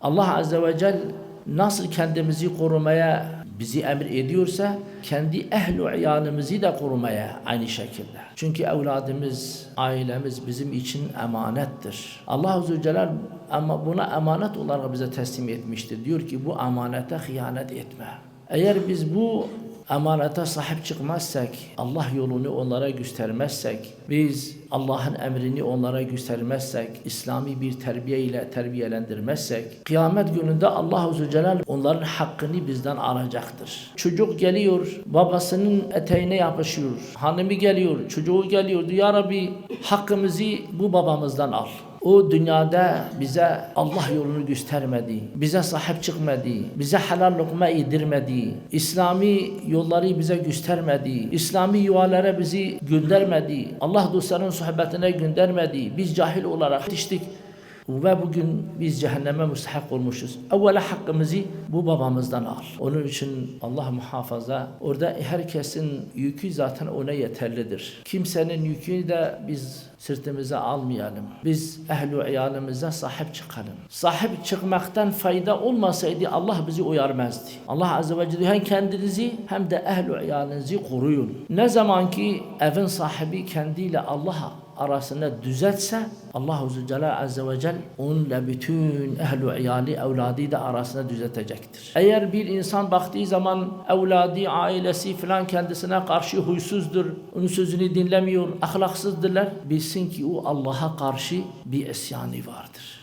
Allah Azze ve Celle nasıl kendimizi korumaya bizi emir ediyorsa kendi ehlu iyalimizi de korumaya aynı şekilde. Çünkü evladımız, ailemiz bizim için emanettir. Allah Azze Celle ama buna emanet olarak bize teslim etmiştir. Diyor ki bu emanete hıyanet etme. Eğer biz bu emanete sahip çıkmazsak, Allah yolunu onlara göstermezsek, biz Allah'ın emrini onlara göstermezsek, İslami bir terbiye ile terbiyelendirmezsek, kıyamet gününde Allah Azze Celal onların hakkını bizden alacaktır. Çocuk geliyor, babasının eteğine yapışıyor. Hanımı geliyor, çocuğu geliyor. Ya Rabbi hakkımızı bu babamızdan al. O dünyada bize Allah yolunu göstermedi, bize sahip çıkmadı, bize helal lokma yedirmedi, İslami yolları bize göstermedi, İslami yuvalara bizi göndermedi, Allah dostlarının sohbetine göndermedi, biz cahil olarak yetiştik. Ve bugün biz cehenneme müstahak olmuşuz. Evvela hakkımızı bu babamızdan al. Onun için Allah muhafaza. Orada herkesin yükü zaten ona yeterlidir. Kimsenin yükünü de biz sırtımıza almayalım. Biz ehlu iyalimize sahip çıkalım. Sahip çıkmaktan fayda olmasaydı Allah bizi uyarmazdı. Allah Azze ve Celle hem kendinizi hem de ehlu iyalinizi koruyun. Ne zaman ki evin sahibi kendiyle Allah'a arasında düzeltse Allah Azze Celle Azze ve Celle onunla bütün ehlu iyali evladı da arasında düzeltecektir. Eğer bir insan baktığı zaman evladı, ailesi filan kendisine karşı huysuzdur, onun sözünü dinlemiyor, ahlaksızdırlar, bilsin ki o Allah'a karşı bir isyanı vardır.